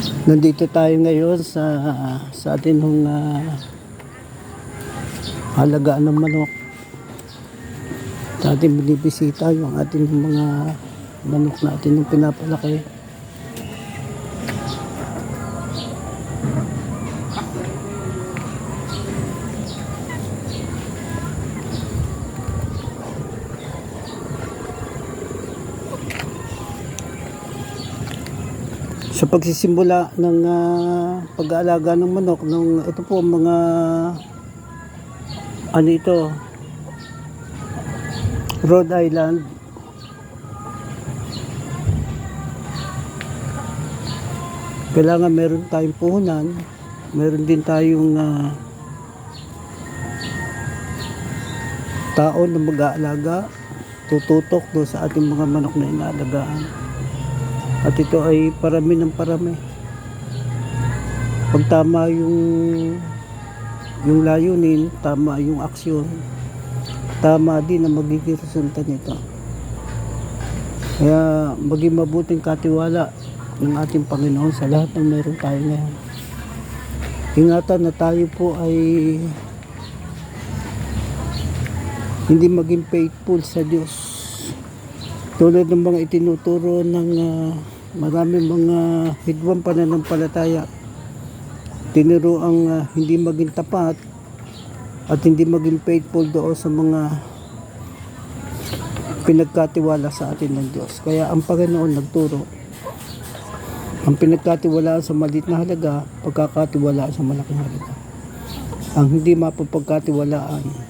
Nandito tayo ngayon sa sa atin hong ah, halagaan ng manok. Sa ating binibisita yung ating mga manok natin yung pinapalaki. Sa pagsisimula ng ah, pag-aalaga ng manok ng ito po mga ano ito? Rhode Island. Kailangan meron tayong puhunan. Meron din tayong ah, tao na mag-aalaga tututok do sa ating mga manok na inaalagaan at ito ay parami ng parami. Pag tama yung yung layunin, tama yung aksyon, tama din ang magiging resulta nito. Kaya maging mabuting katiwala ng ating Panginoon sa lahat ng meron tayo ngayon. Ingatan na tayo po ay hindi maging faithful sa Diyos tulad ng mga itinuturo ng uh, maraming mga hidwang pananampalataya tinuro ang ah, hindi maging tapat at hindi maging faithful doon sa mga pinagkatiwala sa atin ng Diyos. Kaya ang Panginoon nagturo ang pinagkatiwalaan sa maliit na halaga, pagkakatiwalaan sa malaking halaga. Ang hindi mapapagkatiwalaan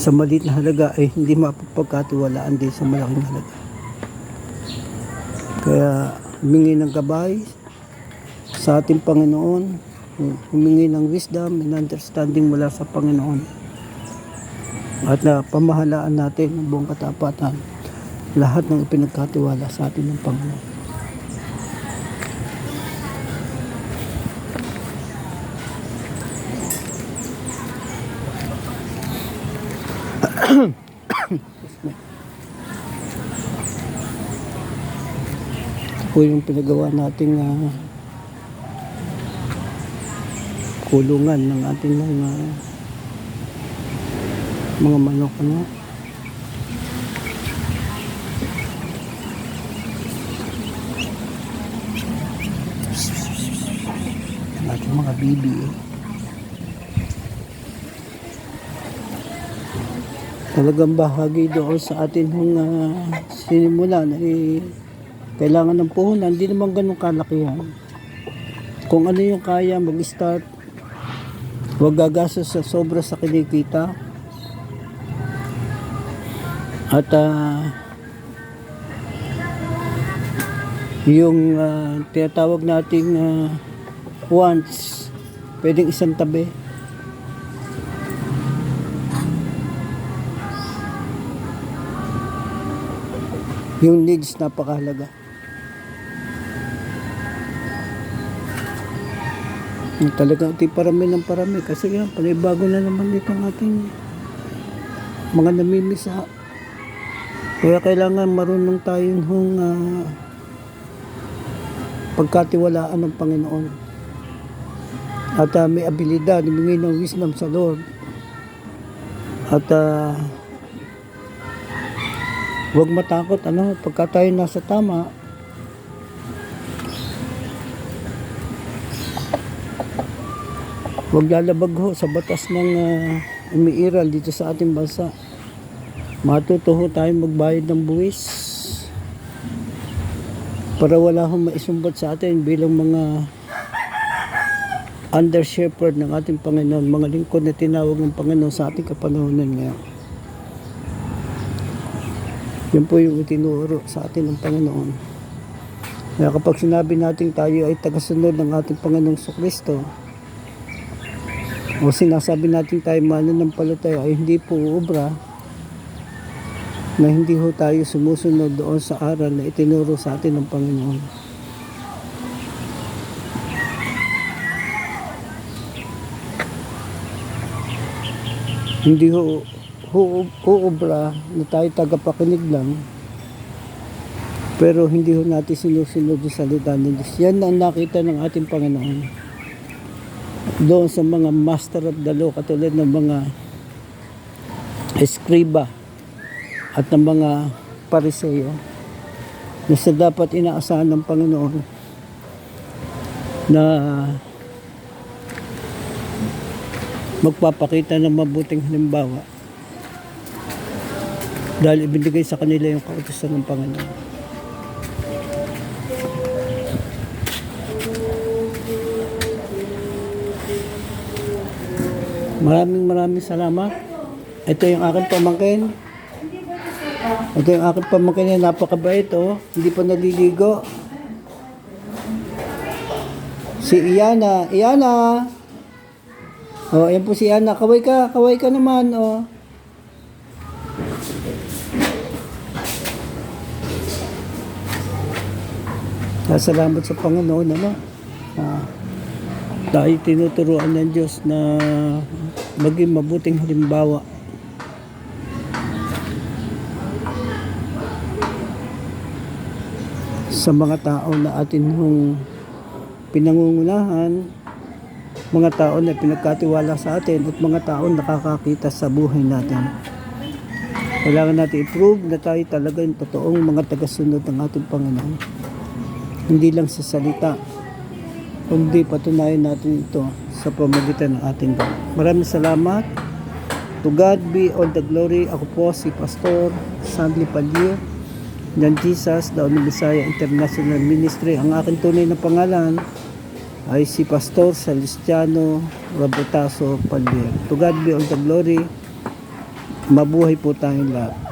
sa maliit na halaga ay hindi mapapagkatiwalaan din sa malaking halaga. Kaya humingi ng gabay sa ating Panginoon, humingi ng wisdom and understanding mula sa Panginoon. At na pamahalaan natin ng buong katapatan lahat ng ipinagkatiwala sa atin ng Panginoon. Ito po yung pinagawa nating ah, kulungan ng ating mga mga manok ano. Ating mga bibi eh. Talagang bahagi doon sa atin hong uh, sinimulan ay kailangan ng puhunan, hindi naman ganun kalakihan. Kung ano yung kaya mag-start, huwag gagastos sa sobra sa kinikita. At ah, yung ah, tinatawag nating uh, wants, pwedeng isang tabi. Yung needs napakahalaga. Yung talaga ito parami ng parami kasi yan, panibago na naman dito ang ating mga namimisa. Kaya kailangan marunong tayong hong ah, pagkatiwalaan ng Panginoon. At ah, may abilidad, humingi ng wisdom sa Lord. At ah, Huwag matakot, ano, pagka tayo nasa tama, huwag lalabag ho sa batas ng uh, umiiral dito sa ating bansa. Matuto tayo magbayad ng buwis para wala hong maisumbat sa atin bilang mga under shepherd ng ating Panginoon, mga lingkod na tinawag ng Panginoon sa ating kapanahonan ngayon. Yan po yung itinuro sa atin ng Panginoon. Kaya kapag sinabi natin tayo ay tagasunod ng ating Panginoong Kristo, o sinasabi natin tayo mananampalataya ay hindi po uubra na hindi ho tayo sumusunod doon sa aral na itinuro sa atin ng Panginoon. Hindi ho uubra na tayo tagapakinig lang Pero hindi ho natin sinusunod yung salita ng Diyos. Yan ang nakita ng ating Panginoon. Doon sa mga master of the law, katulad ng mga eskriba at ng mga pariseyo na sa dapat inaasahan ng Panginoon na magpapakita ng mabuting halimbawa dahil ibinigay sa kanila yung kautusan ng Panginoon. Maraming maraming salamat. Ito yung aking pamangkin. Ito yung aking pamangkin na napakabait oh. Hindi pa naliligo. Si Iyana. Iyana! Oh, ayan po si Iyana. Kaway ka. Kaway ka naman oh. Salamat sa Panginoon, ano? Ah, tayo tinuturuan ng Diyos na maging mabuting halimbawa. sa mga tao na atin hong pinangungunahan, mga tao na pinagkatiwala sa atin at mga tao na nakakakita sa buhay natin. Kailangan natin i-prove na tayo talaga yung totoong mga tagasunod ng ating Panginoon. Hindi lang sa salita, kundi patunayan natin ito sa pamagitan ng ating God. Maraming salamat. To God be all the glory. Ako po si Pastor Sandy Palier ng Jesus, Only Messiah International Ministry. Ang aking tunay na pangalan ay si Pastor Salestiano Rabotaso Palier. To God be all the glory. Mabuhay po tayong lahat.